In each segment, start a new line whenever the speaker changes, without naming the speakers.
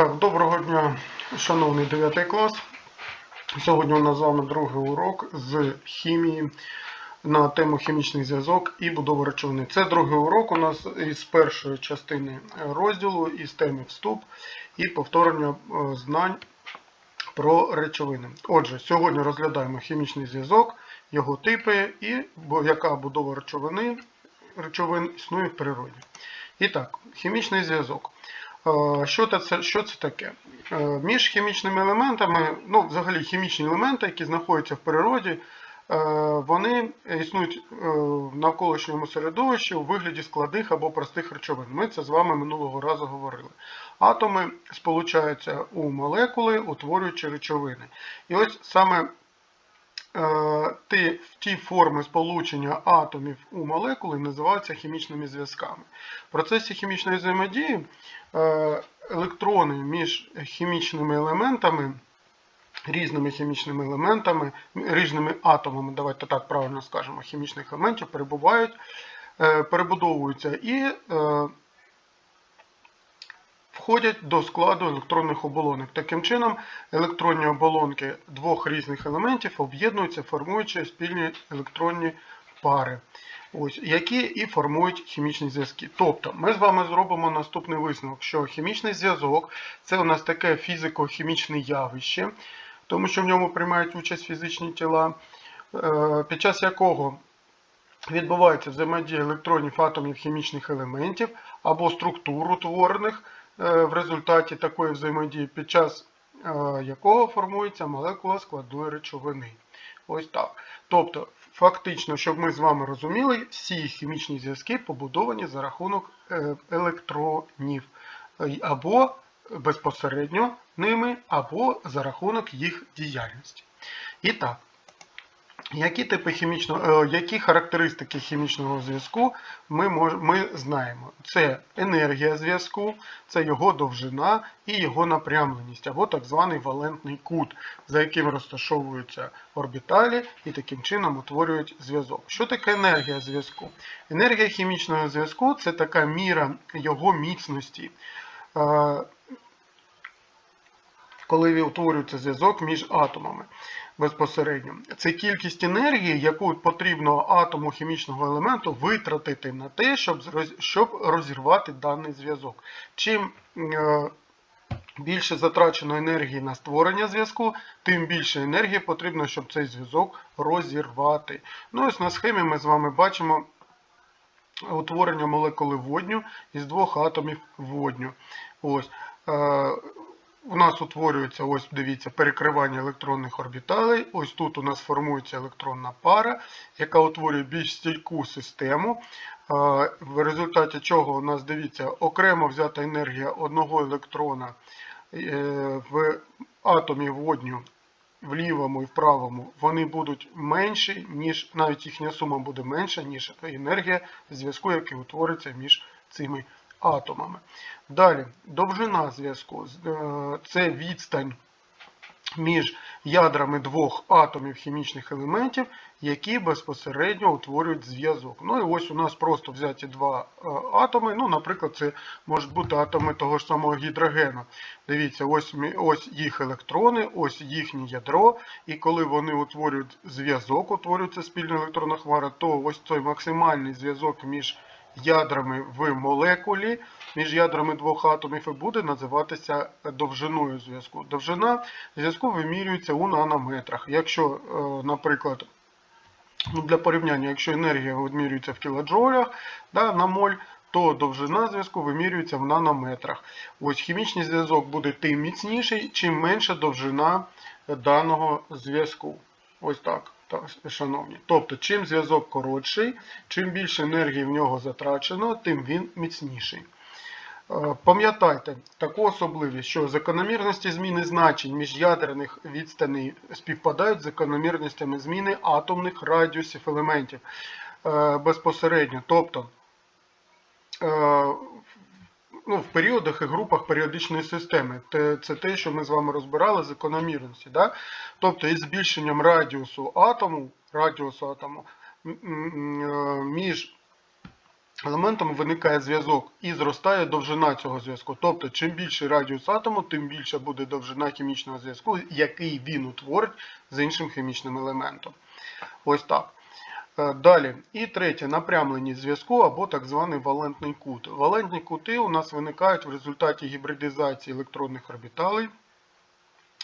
Так, доброго дня, шановний 9 клас. Сьогодні у нас з вами другий урок з хімії на тему хімічний зв'язок і будова речовини. Це другий урок у нас із першої частини розділу, із теми вступ і повторення е, знань про речовини. Отже, сьогодні розглядаємо хімічний зв'язок, його типи і яка будова речовини, речовин існує в природі. І так, хімічний зв'язок. Е, Що це, що це таке? Е, Між хімічними елементами, ну, взагалі хімічні елементи, які знаходяться в природі, е, вони існують в навколишньому середовищі у вигляді складних або простих речовин. Ми це з вами минулого разу говорили. Атоми сполучаються у молекули, утворюючи речовини. І ось саме ті, ті форми сполучення атомів у молекули називаються хімічними зв'язками. В процесі хімічної взаємодії е, електрони між хімічними елементами, різними хімічними елементами, різними атомами, давайте так правильно скажемо, хімічних елементів перебувають, е, перебудовуються і е, входять до складу електронних оболонок. Таким чином, електронні оболонки двох різних елементів об'єднуються, формуючи спільні електронні пари, ось, які і формують хімічні зв'язки. Тобто, ми з вами зробимо наступний висновок, що хімічний зв'язок це у нас таке фізико-хімічне явище, тому що в ньому приймають участь фізичні тіла, е, під час якого відбувається взаємодія електронів атомів хімічних елементів або структур утворених в результаті такої взаємодії, під час е, якого формується молекула складної речовини. Ось так. Тобто, фактично, щоб ми з вами розуміли, всі хімічні зв'язки побудовані за рахунок е, електронів Е, або безпосередньо ними, або за рахунок їх діяльності. І так. Які типи хімічного, е, які характеристики хімічного зв'язку ми, мож, ми знаємо? Це енергія зв'язку, це його довжина і його напрямленість, або так званий валентний кут, за яким розташовуються орбіталі і таким чином утворюють зв'язок. Що таке енергія зв'язку? Енергія хімічного зв'язку це така міра його міцності. е, Коли утворюється зв'язок між атомами безпосередньо. Це кількість енергії, яку потрібно атому хімічного елементу витратити на те, щоб, розірвати даний зв'язок. Чим е, більше затрачено енергії на створення зв'язку, тим більше енергії потрібно, щоб цей зв'язок розірвати. Ну, ось на схемі ми з вами бачимо утворення молекули водню із двох атомів водню. Ось. У нас утворюється, ось дивіться, перекривання електронних орбіталей. Ось тут у нас формується електронна пара, яка утворює більш стійку систему. В результаті чого у нас дивіться окремо взята енергія одного електрона е, в атомі водню в лівому і в правому, вони будуть менші, ніж навіть їхня сума буде менша, ніж енергія зв'язку, який утвориться між цими атомами. Далі, довжина зв'язку. Е, Це відстань між ядрами двох атомів хімічних елементів, які безпосередньо утворюють зв'язок. Ну і ось у нас просто взяті два е, атоми. Ну, наприклад, це можуть бути атоми того ж самого гідрогену. Дивіться, ось, ось їх електрони, ось їхнє ядро. І коли вони утворюють зв'язок, утворюється спільна електронна хмара, то ось той максимальний зв'язок між ядрами в молекулі, між ядрами двох атомів і буде називатися довжиною зв'язку. Довжина зв'язку вимірюється у нанометрах. Якщо, е, наприклад, ну, для порівняння, якщо енергія вимірюється в кілоджоулях да, на моль, то довжина зв'язку вимірюється в нанометрах. Ось хімічний зв'язок буде тим міцніший, чим менша довжина даного зв'язку. Ось так, шановні. Тобто, чим зв'язок коротший, чим більше енергії в нього затрачено, тим він міцніший. Е, Пам'ятайте таку особливість, що закономірності зміни значень міжядерних відстаней співпадають з закономірностями зміни атомних радіусів елементів е, безпосередньо. Тобто е, ну, в періодах і групах періодичної системи. Те- Це те, що ми з вами розбирали закономірності. Да? Тобто із збільшенням радіусу атому, радіусу атому е, між елементами виникає зв'язок і зростає довжина цього зв'язку. Тобто, чим більший радіус атому, тим більша буде довжина хімічного зв'язку, який він утворить з іншим хімічним елементом. Ось так. Е, Далі. І третє напрямленість зв'язку або так званий валентний кут. Валентні кути у нас виникають в результаті гібридизації електронних орбіталей.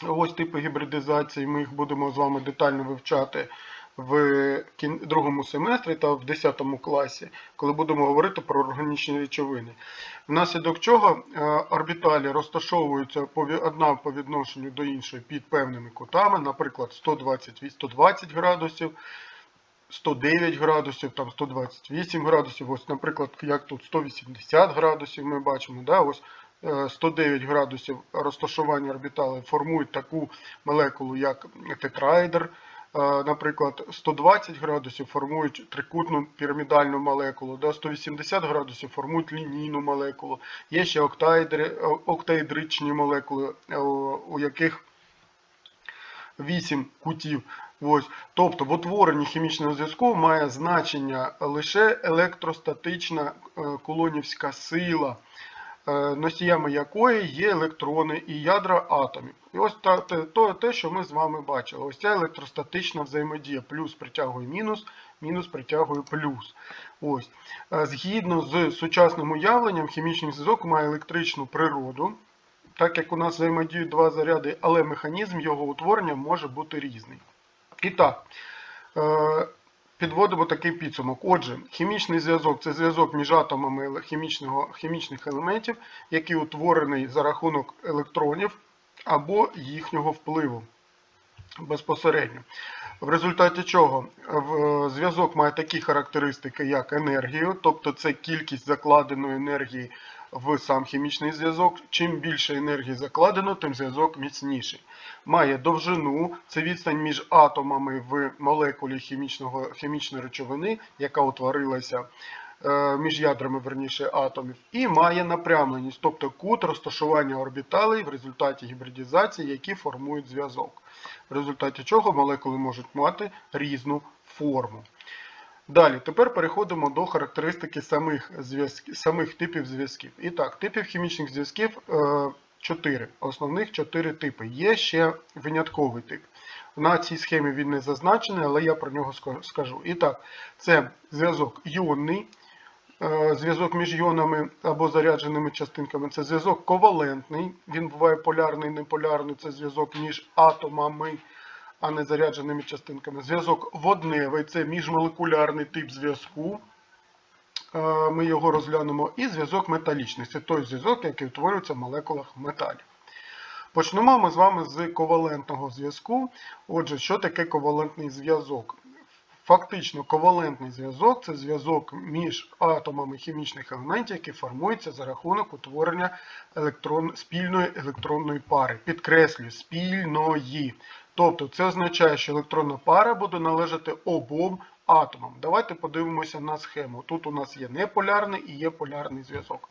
Ось типи гібридизації. Ми їх будемо з вами детально вивчати в другому семестрі та в 10 класі, коли будемо говорити про органічні речовини. Внаслідок чого е, орбіталі розташовуються одна по відношенню до іншої під певними кутами, наприклад, 120 120 градусів. 109 градусів, там 128 градусів, ось, наприклад, як тут 180 градусів ми бачимо, да, ось е, 109 градусів розташування орбітали формують таку молекулу, як тетраедр. Е, Наприклад, 120 градусів формують трикутну пірамідальну молекулу, да, 180 градусів формують лінійну молекулу. Є ще октаедри, октаедричні молекули, е, у яких 8 кутів. Ось. Тобто в утворенні хімічного зв'язку має значення лише електростатична е, кулонівська сила, е, носіями якої є електрони і ядра атомів. І ось то, те, що ми з вами бачили. Ось ця електростатична взаємодія. Плюс притягує мінус, мінус притягує плюс. Ось. Е, Згідно з сучасним уявленням, хімічний зв'язок має електричну природу так як у нас взаємодіють два заряди, але механізм його утворення може бути різний. І так, е, підводимо такий підсумок. Отже, хімічний зв'язок це зв'язок між атомами хімічного, хімічних елементів, який утворений за рахунок електронів або їхнього впливу безпосередньо. В результаті чого зв'язок має такі характеристики, як енергію, тобто це кількість закладеної енергії в сам хімічний зв'язок. Чим більше енергії закладено, тим зв'язок міцніший. Має довжину, це відстань між атомами в молекулі хімічного, хімічної речовини, яка утворилася е, між ядрами верніше атомів, і має напрямленість, тобто кут розташування орбіталей в результаті гібридизації, які формують зв'язок. В результаті чого молекули можуть мати різну форму. Далі, тепер переходимо до характеристики самих, самих типів зв'язків. І так, типів хімічних зв'язків е, 4. Основних 4 типи. Є ще винятковий тип. На цій схемі він не зазначений, але я про нього скажу. І так, це зв'язок іонний, е, зв'язок між іонами або зарядженими частинками. Це зв'язок ковалентний, він буває полярний, неполярний, це зв'язок між атомами а не зарядженими частинками. Зв'язок водневий це міжмолекулярний тип зв'язку. Е, Ми його розглянемо. І зв'язок металічний це той зв'язок, який утворюється в молекулах металів. Почнемо ми з вами з ковалентного зв'язку. Отже, що таке ковалентний зв'язок? Фактично, ковалентний зв'язок це зв'язок між атомами хімічних елементів, які формуються за рахунок утворення електрон... спільної електронної пари. Підкреслюю, спільної. Тобто це означає, що електронна пара буде належати обом атомам. Давайте подивимося на схему. Тут у нас є неполярний і є полярний зв'язок.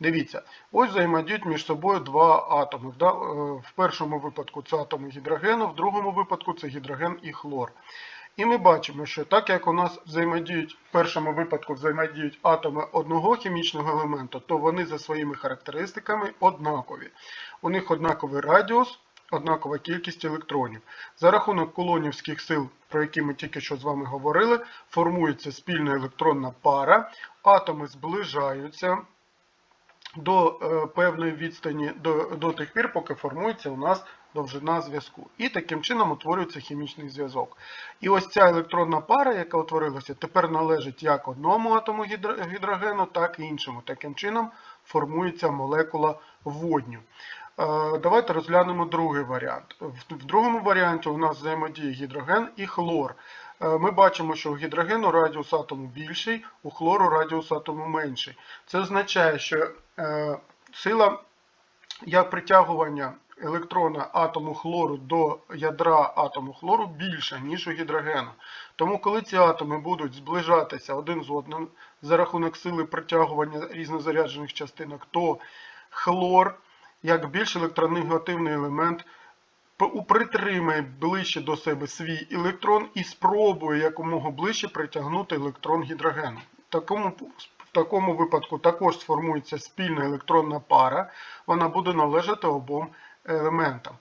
Дивіться, ось взаємодіють між собою два атоми. Е, В першому випадку це атоми гідрогену, в другому випадку це гідроген і хлор. І ми бачимо, що так як у нас взаємодіють в першому випадку взаємодіють атоми одного хімічного елементу, то вони за своїми характеристиками однакові. У них однаковий радіус, однакова кількість електронів. За рахунок кулонівських сил, про які ми тільки що з вами говорили, формується спільна електронна пара, атоми зближаються до е, певної відстані до, до тих пір, поки формується у нас довжина зв'язку. І таким чином утворюється хімічний зв'язок. І ось ця електронна пара, яка утворилася, тепер належить як одному атому гідро- гідрогену, так і іншому. Таким чином формується молекула водню. Давайте розглянемо другий варіант. В в другому варіанті у нас взаємодіє гідроген і хлор. Е, Ми бачимо, що у гідрогену радіус атому більший, у хлору радіус атому менший. Це означає, що е, сила як притягування електрона атому хлору до ядра атому хлору більша, ніж у гідрогену. Тому, коли ці атоми будуть зближатися один з одним за рахунок сили притягування різнозаряджених частинок, то хлор, як більш електронегативний елемент, притримає ближче до себе свій електрон і спробує якомога ближче притягнути електрон гідрогену. Такому, в такому випадку також сформується спільна електронна пара, вона буде належати обом елементам,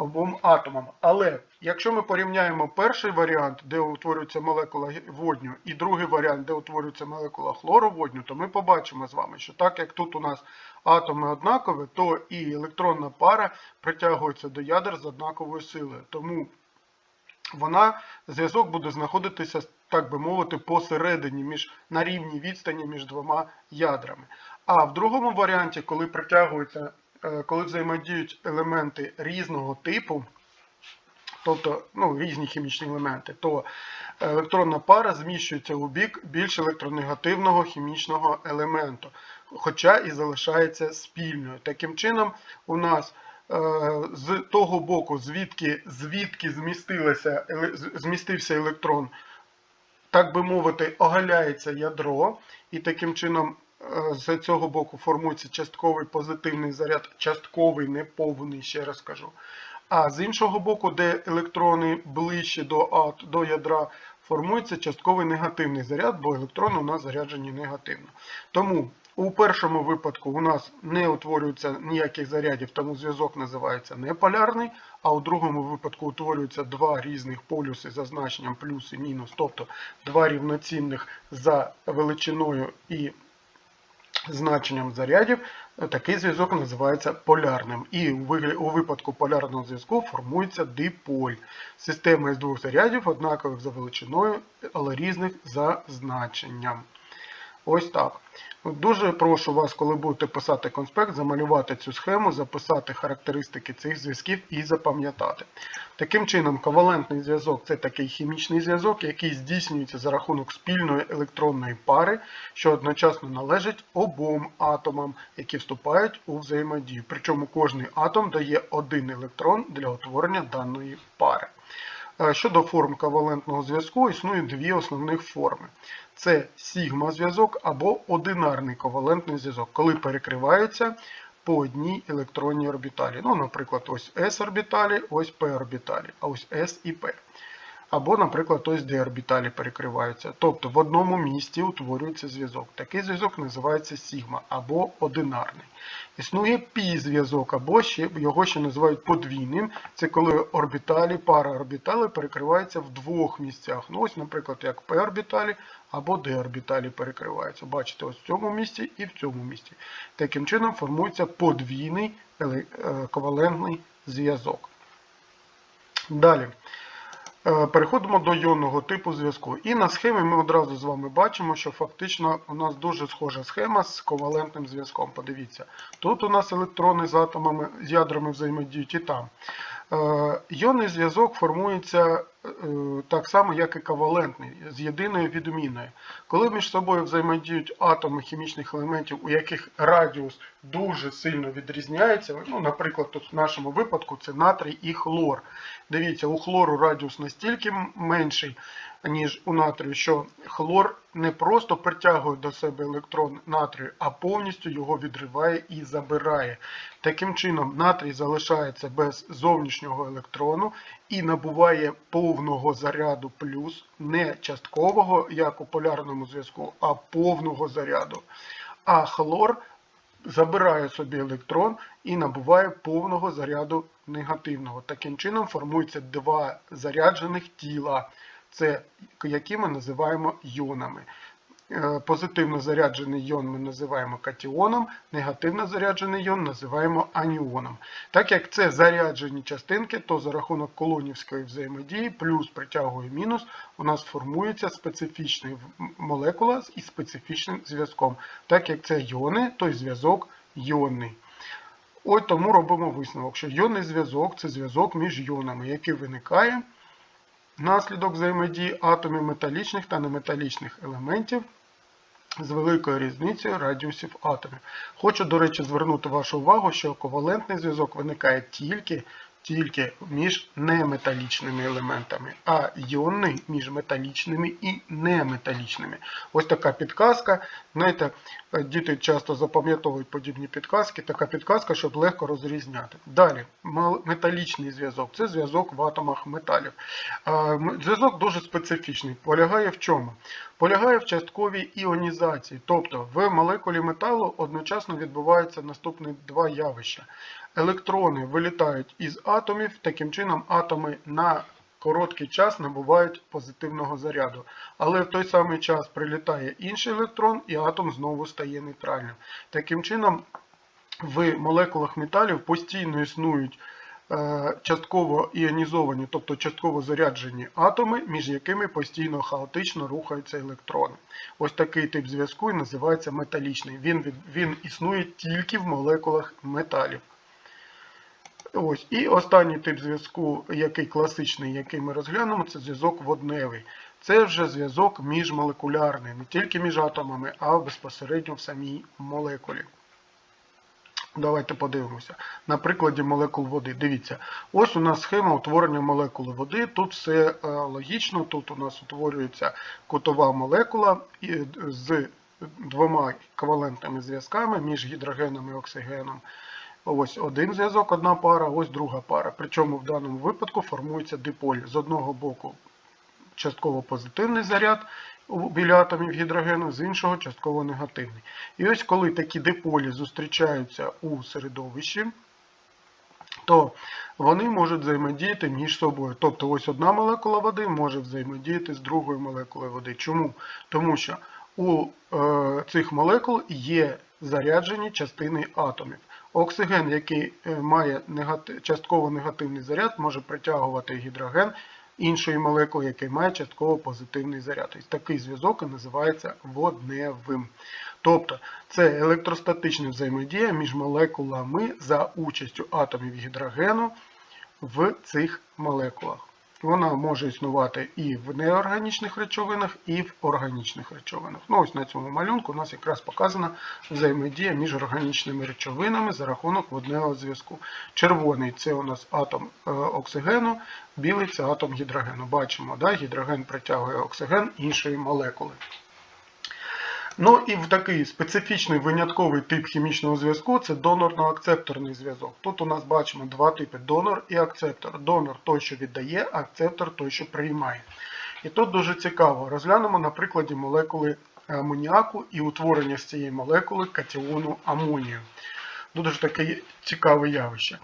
обом атомам. Але якщо ми порівняємо перший варіант, де утворюється молекула водню, і другий варіант, де утворюється молекула хлору водню, то ми побачимо з вами, що так як тут у нас атоми однакові, то і електронна пара притягується до ядер з однаковою силою. Тому вона зв'язок буде знаходитися, так би мовити, посередині між на рівній відстані між двома ядрами. А в другому варіанті, коли притягуються, е, коли взаємодіють елементи різного типу, тобто ну, різні хімічні елементи, то електронна пара зміщується у бік більш електронегативного хімічного елементу, хоча і залишається спільною. Таким чином, у нас е, з того боку, звідки, звідки змістилося, змістився електрон, так би мовити, оголяється ядро, і таким чином е, з цього боку формується частковий позитивний заряд, частковий неповний, ще раз кажу. А з іншого боку, де електрони ближче до, до ядра, формується частковий негативний заряд, бо електрони у нас заряджені негативно. Тому у першому випадку у нас не утворюється ніяких зарядів, тому зв'язок називається неполярний, а у другому випадку утворюються два різних полюси за значенням плюс і мінус, тобто два рівноцінних за величиною і значенням зарядів, такий зв'язок називається полярним. І у випадку полярного зв'язку формується диполь. Система із двох зарядів, однакових за величиною, але різних за значенням. Ось так. Дуже прошу вас, коли будете писати конспект, замалювати цю схему, записати характеристики цих зв'язків і запам'ятати. Таким чином, ковалентний зв'язок це такий хімічний зв'язок, який здійснюється за рахунок спільної електронної пари, що одночасно належить обом атомам, які вступають у взаємодію. Причому кожний атом дає один електрон для утворення даної пари. Е, Щодо форм ковалентного зв'язку, існує дві основних форми. Це сігма-зв'язок або одинарний ковалентний зв'язок, коли перекриваються по одній електронній орбіталі. Ну, наприклад, ось s орбіталі, ось p орбіталі, а ось s і p. Або, наприклад, ось d орбіталі перекриваються. Тобто в одному місці утворюється зв'язок. Такий зв'язок називається сігма або одинарний. Існує пі-зв'язок, або ще, його ще називають подвійним. Це коли орбіталі, пара орбіталі перекриваються в двох місцях. Ну, ось, наприклад, як p орбіталі або d орбіталі перекриваються. Бачите, ось в цьому місці і в цьому місці. Таким чином формується подвійний еле- е, ковалентний зв'язок. Далі. Е, Переходимо до йонного типу зв'язку. І на схемі ми одразу з вами бачимо, що фактично у нас дуже схожа схема з ковалентним зв'язком. Подивіться, тут у нас електрони з атомами, з ядрами взаємодіють і там. Е, Йонний зв'язок формується е, так само, як і ковалентний, з єдиною відміною. Коли між собою взаємодіють атоми хімічних елементів, у яких радіус дуже сильно відрізняється, ну, наприклад, тут в нашому випадку це натрій і хлор. Дивіться, у хлору радіус настільки менший, ніж у натрію, що хлор не просто притягує до себе електрон натрію, а повністю його відриває і забирає. Таким чином, натрій залишається без зовнішнього електрону і набуває повного заряду плюс, не часткового, як у полярному зв'язку, а повного заряду. А хлор забирає собі електрон і набуває повного заряду негативного. Таким чином формуються два заряджених тіла, це які ми називаємо йонами. Е, Позитивно заряджений йон ми називаємо катіоном, негативно заряджений йон називаємо аніоном. Так як це заряджені частинки, то за рахунок колонівської взаємодії плюс притягує мінус, у нас формується специфічна молекула із специфічним зв'язком. Так як це йони, то й зв'язок йонний. Ось тому робимо висновок, що йонний зв'язок це зв'язок між йонами, який виникає внаслідок взаємодії атомів металічних та неметалічних елементів з великою різницею радіусів атомів. Хочу, до речі, звернути вашу увагу, що ковалентний зв'язок виникає тільки, тільки між неметалічними елементами, а йонний між металічними і неметалічними. Ось така підказка. Знаєте, Е, Діти часто запам'ятовують подібні підказки. Така підказка, щоб легко розрізняти. Далі, металічний зв'язок це зв'язок в атомах металів. Зв'язок дуже специфічний. Полягає в чому? Полягає в частковій іонізації, тобто в молекулі металу одночасно відбуваються наступні два явища. Електрони вилітають із атомів, таким чином атоми на короткий час набувають позитивного заряду. Але в той самий час прилітає інший електрон і атом знову стає нейтральним. Таким чином, в молекулах металів постійно існують е, частково іонізовані, тобто частково заряджені атоми, між якими постійно хаотично рухаються електрони. Ось такий тип зв'язку і називається металічний. Він, він існує тільки в молекулах металів. Ось. І останній тип зв'язку, який класичний, який ми розглянемо, це зв'язок водневий. Це вже зв'язок міжмолекулярний, не тільки між атомами, а безпосередньо в самій молекулі. Давайте подивимося. На прикладі молекул води. Дивіться, ось у нас схема утворення молекули води. Тут все е, логічно. Тут у нас утворюється кутова молекула з двома ковалентними зв'язками між гідрогеном і оксигеном. Ось один зв'язок, одна пара, ось друга пара. Причому в даному випадку формується диполь. З одного боку частково позитивний заряд біля атомів гідрогену, з іншого частково негативний. І ось коли такі диполі зустрічаються у середовищі, то вони можуть взаємодіяти між собою. Тобто ось одна молекула води може взаємодіяти з другою молекулою води. Чому? Тому що у е, цих молекул є заряджені частини атомів. Оксиген, який е, має частково негативний заряд, може притягувати гідроген іншої молекули, який має частково позитивний заряд. І такий зв'язок і називається водневим. Тобто це електростатична взаємодія між молекулами за участю атомів гідрогену в цих молекулах. Вона може існувати і в неорганічних речовинах, і в органічних речовинах. Ну, ось на цьому малюнку у нас якраз показана взаємодія між органічними речовинами за рахунок водного зв'язку. Червоний це у нас атом е, оксигену, білий це атом гідрогену. Бачимо, да? гідроген притягує оксиген іншої молекули. Ну і в такий специфічний винятковий тип хімічного зв'язку це донорно-акцепторний зв'язок. Тут у нас бачимо два типи донор і акцептор. Донор той, що віддає, акцептор той, що приймає. І тут дуже цікаво. Розглянемо на прикладі молекули амоніаку і утворення з цієї молекули катіону амонію. Дуже таке цікаве явище.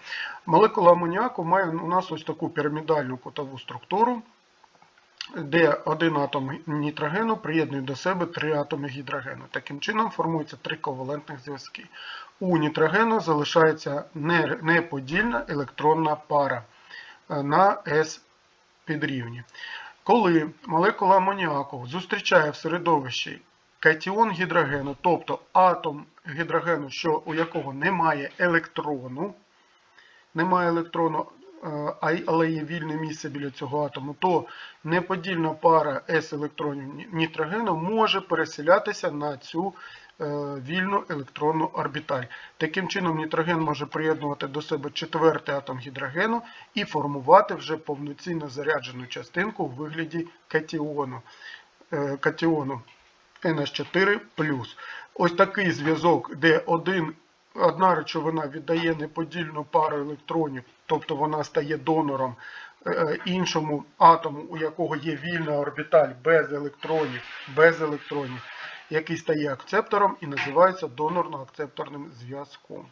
Молекула амоніаку має у нас ось таку пірамідальну кутову структуру де один атом нітрогену приєднує до себе три атоми гідрогену. Таким чином формуються три ковалентних зв'язки. У нітрогену залишається неподільна електронна пара е, на S підрівні. Коли молекула амоніаку зустрічає в середовищі катіон гідрогену, тобто атом гідрогену, що, у якого немає електрону, немає електрону, але є вільне місце біля цього атому, то неподільна пара s електронів ні- нітрогену може переселятися на цю е, вільну електронну орбіталь. Таким чином, нітроген може приєднувати до себе четвертий атом гідрогену і формувати вже повноцінно заряджену частинку у вигляді катіону. Е, катіону NH4+. Ось такий зв'язок, де один одна речовина віддає неподільну пару електронів, тобто вона стає донором е, іншому атому, у якого є вільна орбіталь без електронів, без електронів, який стає акцептором і називається донорно-акцепторним зв'язком.